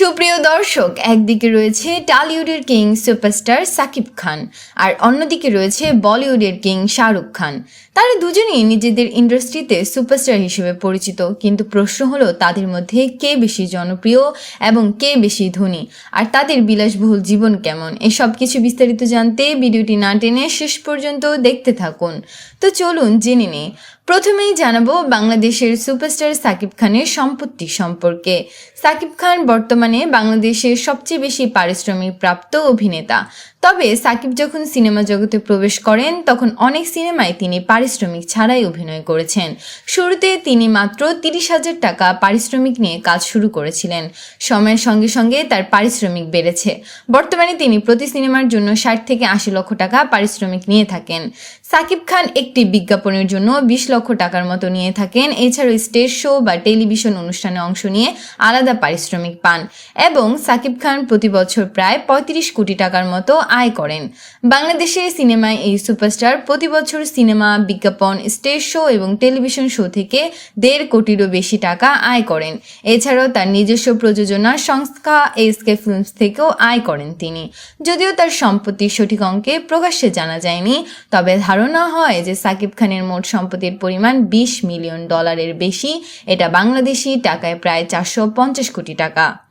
সুপ্রিয় দর্শক, একদিকে রয়েছে টালিউডের কিং সুপারস্টার সাকিব খান আর অন্যদিকে রয়েছে বলিউডের কিং শাহরুখ খান। তারা দুজনেই নিজেদের ইন্ডাস্ট্রিতে সুপারস্টার হিসেবে পরিচিত, কিন্তু প্রশ্ন হলো তাদের মধ্যে কে বেশি জনপ্রিয় এবং কে বেশি ধনী আর তাদের বিলাসবহুল জীবন কেমন? এসব কিছু বিস্তারিত জানতে ভিডিওটি না টেনে শেষ পর্যন্ত দেখতে থাকুন। তো চলুন জেনে নিই প্রথমেই জানাব বাংলাদেশের সুপারস্টার সাকিব খানের সম্পত্তি সম্পর্কে। সাকিব খান বর্তমানে বাংলাদেশের সবচেয়ে বেশি পারিশ্রমিক প্রাপ্ত অভিনেতা। তবে সাকিব যখন সিনেমা জগতে প্রবেশ করেন, তখন অনেক সিনেমায় তিনি পারিশ্রমিক ছাড়াই অভিনয় করেছেন। শুরুতে তিনি মাত্র তিরিশ হাজার টাকা পারিশ্রমিক নিয়ে কাজ শুরু করেছিলেন। সময়ের সঙ্গে সঙ্গে তার পারিশ্রমিক বেড়েছে। বর্তমানে তিনি প্রতি সিনেমার জন্য ষাট থেকে আশি লক্ষ টাকা পারিশ্রমিক নিয়ে থাকেন। সাকিব খান একটি বিজ্ঞাপনের জন্য বিশ লক্ষ টাকার মতো নিয়ে থাকেন। এছাড়াও স্টেজ শো বা টেলিভিশন অনুষ্ঠানে অংশ নিয়ে আলাদা পারিশ্রমিক পান। এবং সাকিব খান প্রতি বছর প্রায় পঁয়ত্রিশ কোটি টাকার মতো আয় করেন। বাংলাদেশের সিনেমায় এই সুপারস্টার প্রতি বছর সিনেমা, বিজ্ঞাপন, স্টেজ শো এবং টেলিভিশন শো থেকে দেড় কোটিরও বেশি টাকা আয় করেন। এছাড়াও তার নিজস্ব প্রযোজনা সংস্থা এসকে ফিল্মস থেকেও আয় করেন তিনি। যদিও তার সম্পত্তির সঠিক অঙ্কে প্রকাশ্যে জানা যায়নি, তবে ধারণা হয় যে সাকিব খানের মোট সম্পত্তির পরিমাণ বিশ মিলিয়ন ডলারের বেশি। এটা বাংলাদেশি টাকায় প্রায় চারশো পঞ্চাশ কোটি টাকা।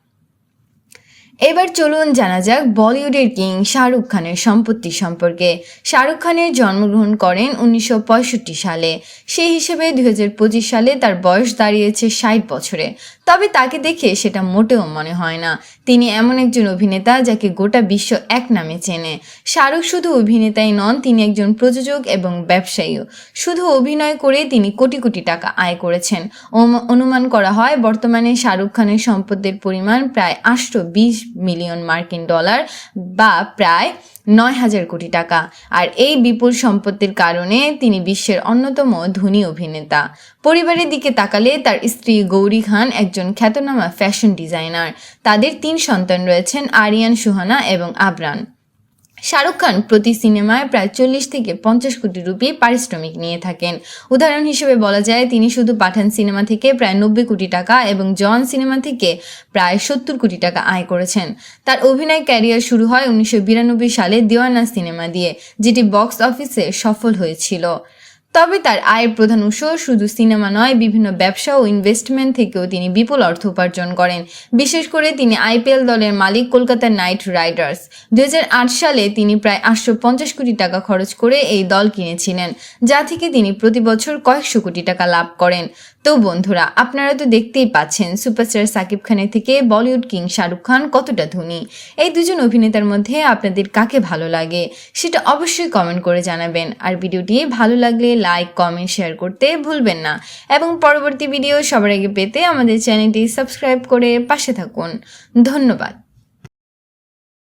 এবার চলুন জানা যাক বলিউডের কিং শাহরুখ খানের সম্পত্তি সম্পর্কে। শাহরুখ খানের জন্মগ্রহণ করেন উনিশশো পঁয়ষট্টি সালে। সেই হিসেবে দুই হাজার পঁচিশ সালে তার বয়স দাঁড়িয়েছে ষাট বছরে। তবে তাকে দেখে সেটা মোটেও মনে হয় না। তিনি এমন একজন অভিনেতা যাকে গোটা বিশ্ব এক নামে চেনে। শাহরুখ শুধু অভিনেতাই নন, তিনি একজন প্রযোজক এবং ব্যবসায়ীও। শুধু অভিনয় করে তিনি কোটি কোটি টাকা আয় করেছেন। অনুমান করা হয়, বর্তমানে শাহরুখ খানের সম্পদের পরিমাণ প্রায় আটশো বিশ মিলিয়ন মার্কিন ডলার বা প্রায় নয় হাজার কোটি টাকা। আর এই বিপুল সম্পত্তির কারণে তিনি বিশ্বের অন্যতম ধনী অভিনেতা। পরিবারের দিকে তাকালে তার স্ত্রী গৌরী খান একজন খ্যাতনামা ফ্যাশন ডিজাইনার তাদের তিন সন্তান রয়েছেন আরিয়ান, সুহানা এবং আবরান। শাহরুখ খান প্রতি সিনেমায় প্রায় চল্লিশ থেকে পঞ্চাশ কোটি রুপি পারিশ্রমিক নিয়ে থাকেন। উদাহরণ হিসেবে বলা যায়, তিনি শুধু পাঠান সিনেমা থেকে প্রায় নব্বই কোটি টাকা এবং জন সিনেমা থেকে প্রায় সত্তর কোটি টাকা আয় করেছেন। তার অভিনয় ক্যারিয়ার শুরু হয় উনিশশো বিরানব্বই সালে দিওয়ানা সিনেমা দিয়ে, যেটি বক্স অফিসে সফল হয়েছিল। তবে তার আয়ের প্রধান উৎস শুধু সিনেমা নয়, বিভিন্ন ব্যবসা ও ইনভেস্টমেন্ট থেকেও তিনি বিপুল অর্থ উপার্জন করেন। বিশেষ করে তিনি আইপিএল দলের মালিক কলকাতা নাইট রাইডার্স। দু হাজার আট সালে তিনি প্রায় আটশো পঞ্চাশ কোটি টাকা খরচ করে এই দল কিনেছিলেন, যা থেকে তিনি প্রতি বছর কয়েকশো কোটি টাকা লাভ করেন। তো বন্ধুরা, আপনারা তো দেখতেই পাচ্ছেন, সুপারস্টার সাকিব খানের থেকে বলিউড কিং শাহরুখ খান কতটা ধনী। এই দুজন অভিনেতার মধ্যে আপনাদের কাকে ভালো লাগে, সেটা অবশ্যই কমেন্ট করে জানাবেন। আর ভিডিওটি ভালো লাগলে লাইক কমেন্ট শেয়ার করতে ভুলবেন না। এবং পরবর্তী ভিডিও সবার আগে পেতে আমাদের চ্যানেলটি সাবস্ক্রাইব করে পাশে থাকুন। ধন্যবাদ।